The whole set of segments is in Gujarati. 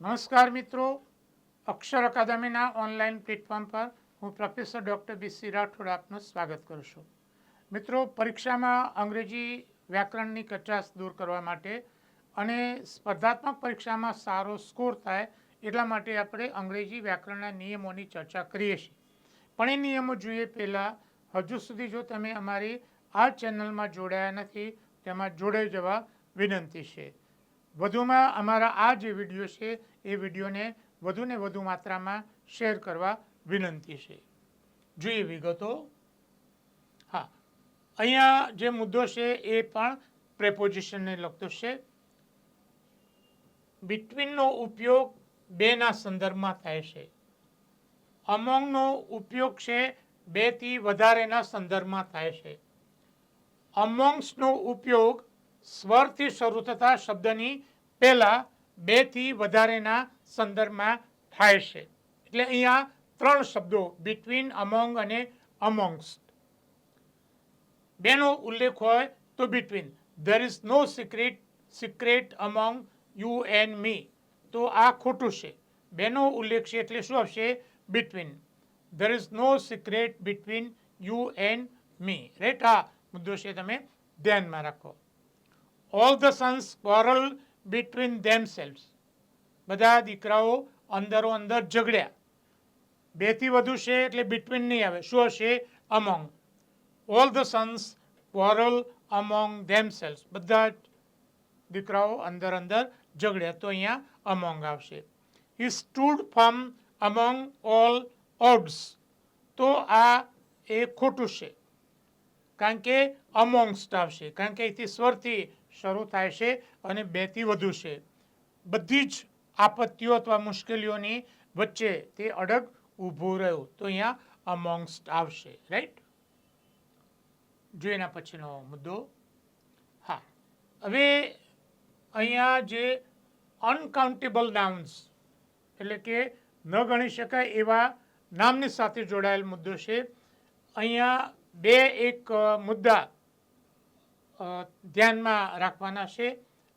નમસ્કાર મિત્રો. અક્ષર અકાદમીના ઓનલાઈન પ્લેટફોર્મ પર હું પ્રોફેસર ડૉક્ટર બીસી રાઠોડ આપનું સ્વાગત કરું છું. મિત્રો, પરીક્ષામાં અંગ્રેજી વ્યાકરણની કચાશ દૂર કરવા માટે અને સ્પર્ધાત્મક પરીક્ષામાં સારો સ્કોર થાય એટલા માટે આપણે અંગ્રેજી વ્યાકરણના નિયમોની ચર્ચા કરીએ છીએ. પણ એ નિયમો જોઈએ પહેલાં, હજુ સુધી જો તમે અમારી આ ચેનલમાં જોડાયા નથી, તેમાં જોડાઈ જવા વિનંતી છે. વધુમાં અમારા આ જે વીડિયો છે, એ વિડીયોને વધુને વધુ માત્રામાં શેર કરવા વિનંતી છે. જોઈએ વિગતો. હા. અહીંયા જે મુદ્દો છે, એ પણ પ્રેપોઝિશનને લગતો છે. બિટવીનનો ઉપયોગ બેના સંદર્ભમાં થાય છે. અમોંગનો ઉપયોગ છે, બેથી વધારેના સંદર્ભમાં થાય છે. અમોંગ્સનો ઉપયોગ સ્વરથી શરૂ થતા શબ્દની પહેલા બેથી વધારેના સંદર્ભમાં થાય છે. એટલે અહીંયા ત્રણ શબ્દો બિટવીન અમોંગ અને અમોંગ્સ બેનો ઉલ્લેખ હોય તો between there is no secret secret among you and me તો આ ખોટું છે. બેનો ઉલ્લેખ છે એટલે શું આવશે? Between there is no secret between you and me right આ મુદ્દો છે તમે ધ્યાનમાં રાખો. All the sons quarrel between themselves બધા દીકરાઓ અંદરો અંદર ઝઘડ્યા. બેથી વધુ છે એટલે બિટવીન નહીં આવે. શું હશે? Among all the sons quarrel among themselves બધા જ દીકરાઓ અંદર અંદર ઝઘડ્યા. તો અહીંયા અમોંગ આવશે. He stood from among all odds તો આ એ ખોટું છે. કારણ કે અમોંગસ્ટ આવશે. કારણ કે અહીંથી સ્વરથી શરૂ થાય છે અને બેથી વધુ છે. બધી જ આપત્તિઓ અથવા મુશ્કેલીઓની વચ્ચે તે અડગ ઊભું રહ્યું. તો અહીંયા અમોંગસ્ટ આવશે રાઈટ જો એના પછીનો મુદ્દો. હા. હવે અહીંયા જે અનકાઉન્ટેબલ નાઉન્સ એટલે કે ન ગણી શકાય એવા નામની સાથે જોડાયેલ મુદ્દો છે. અહીંયા બે એક મુદ્દા ધ્યાનમાં રાખવાના છે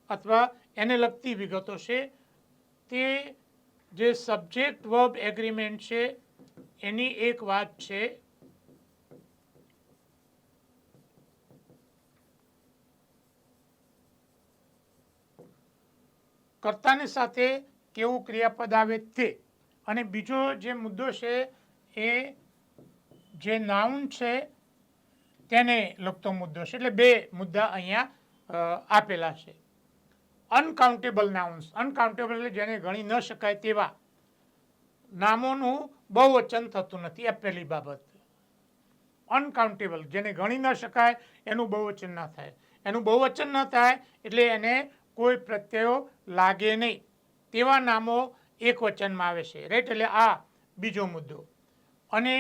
અથવા એને લગતી વિગતો છે. તે જે સબ્જેક્ટ વર્બ એગ્રીમેન્ટ છે, એની એક વાત છે. કર્તાની સાથે કેવું ક્રિયાપદ આવે તે અને બીજો જે મુદ્દો છે એ જે નાઉન છે તેને લગતો મુદ્દો છે? એટલે બે મુદ્દા અહીંયા આપેલા છે. અનકાઉન્ટેબલ નાઉન્સ અનકાઉન્ટેબલ એટલે જેને ગણી ન શકાય તેવા નામોનું બહુવચન થતું નથી આ પહેલી બાબત. અનકાઉન્ટેબલ જેને ગણી ન શકાય એનું બહુવચન ન થાય. એનું બહુવચન ન થાય એટલે એને કોઈ પ્રત્યયો લાગે નહીં. તેવા નામો એક વચનમાં આવે છે. રાઈટ એટલે આ બીજો મુદ્દો. અને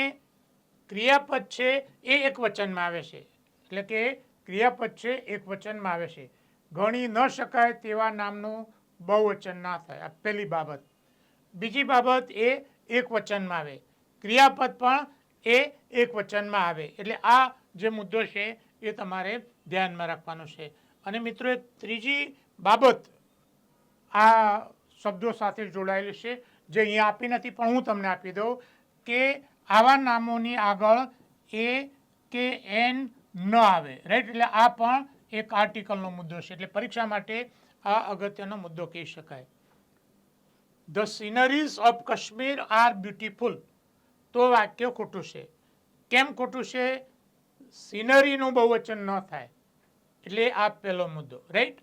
ક્રિયાપદ છે એ એક વચનમાં આવે છે. એટલે કે ક્રિયાપદ છે એક વચનમાં આવે છે. ગણી ન શકાય તેવા નામનું બહુવચન ના થાય. આ પહેલી બાબત. બીજી બાબત એ એક વચનમાં આવે. ક્રિયાપદ પણ એ એક વચનમાં આવે. એટલે આ જે મુદ્દો છે એ તમારે ધ્યાનમાં રાખવાનો છે. અને મિત્રો, એક ત્રીજી બાબત આ શબ્દો સાથે જોડાયેલી છે, જે અહીંયા આપી નથી, પણ હું તમને આપી દઉં કે આવા નામોની આગળ એ કે એન ન આવે. રાઈટ એટલે આ પણ એક આર્ટિકલનો મુદ્દો છે. એટલે પરીક્ષા માટે આ અગત્યનો મુદ્દો કહી શકાય. The sceneries of Kashmir are beautiful તો વાક્ય ખોટું છે. કેમ ખોટું છે? સિનરીનું બહુવચન ન થાય. એટલે આ પહેલો મુદ્દો. રાઈટ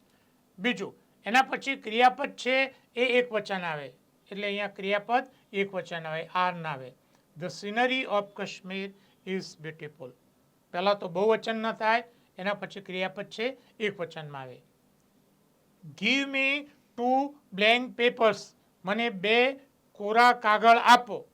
બીજું, એના પછી ક્રિયાપદ છે એ એક વચન આવે. એટલે અહીંયા ક્રિયાપદ એક વચન આવે, આર ના આવે. The scenery of Kashmir is beautiful પહેલાં તો બહુ વચન ન થાય, એના પછી ક્રિયાપદ છે, એક વચનમાં આવે. Give me two blank papers મને બે કોરા કાગળ આપો.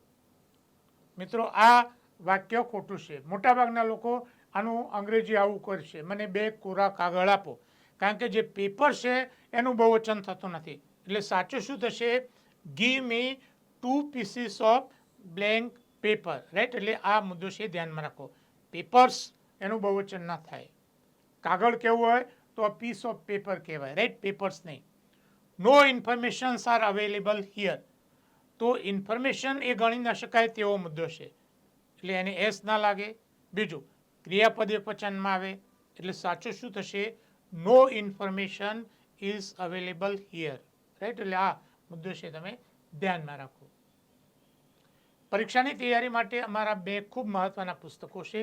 મિત્રો, આ વાક્ય ખોટું છે. મોટાભાગના લોકો આનું અંગ્રેજી આવું કરશે. મને બે કોરા કાગળ આપો. કારણ કે જે પેપર છે, એનું બહુવચન થતું નથી. એટલે સાચું શું થશે? Give me two pieces of blank paper right એટલે આ મુદ્દો છે, ધ્યાનમાં રાખો. પેપર્સ એનું બહુવચન ના થાય. કાગળ કેવું હોય તો પીસ ઓફ પેપર કહેવાય રાઈટ પેપર્સ નહીં. No informations are available here તો ઇન્ફોર્મેશન એ ગણી ન શકાય તેવો મુદ્દો છે. એટલે એને એસ ના લાગે. બીજું, ક્રિયાપદ વચનમાં આવે. એટલે સાચું શું થશે? No information is available here right એટલે આ મુદ્દો છે, તમે ધ્યાનમાં રાખો. પરીક્ષાની તૈયારી માટે અમારા બે ખૂબ મહત્ત્વના પુસ્તકો છે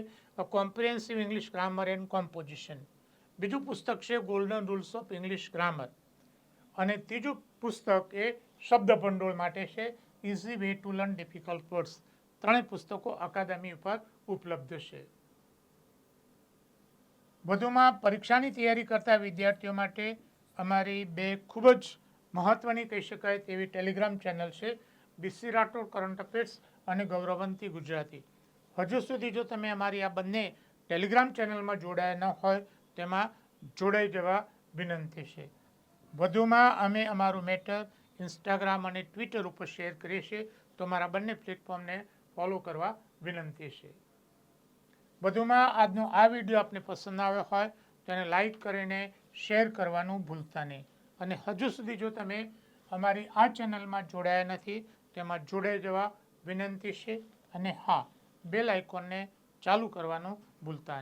comprehensive English grammar and composition બીજું પુસ્તક છે golden rules of English grammar અને ત્રીજું પુસ્તક એ શબ્દ ભંડોળ માટે છે easy way to learn difficult words ત્રણેય પુસ્તકો અકાદમી ઉપર ઉપલબ્ધ છે. વધુમાં પરીક્ષાની તૈયારી કરતા વિદ્યાર્થીઓ માટે અમારી બે ખૂબ જ મહત્ત્વની કહી શકાય તેવી ટેલિગ્રામ ચેનલ છે બીસી રાઠોડ કરંટ અફેર્સ અને ગૌરવંતી ગુજરાતી. હજુ સુધી જો તમે અમારી આ બંને ટેલિગ્રામ ચેનલમાં જોડાયા ન હોય, તેમાં જોડાઈ જવા વિનંતી છે. વધુમાં અમે અમારું મેટર ઇન્સ્ટાગ્રામ અને ટ્વિટર ઉપર શેર કરીએ છીએ, તો મારા બંને પ્લેટફોર્મને ફોલો કરવા વિનંતી છે. વધુમાં આજનો આ વીડિયો આપને પસંદ આવ્યો હોય તેને લાઈક કરીને શેર કરવાનું ભૂલતા નહીં. અને હજુ સુધી જો તમે અમારી આ ચેનલમાં જોડાયા નથી, તેમાં જોડાઈ જવા વિનંતી છે અને હા બેલ આઇકોનને ચાલુ કરવાનું ભૂલતા નહીં.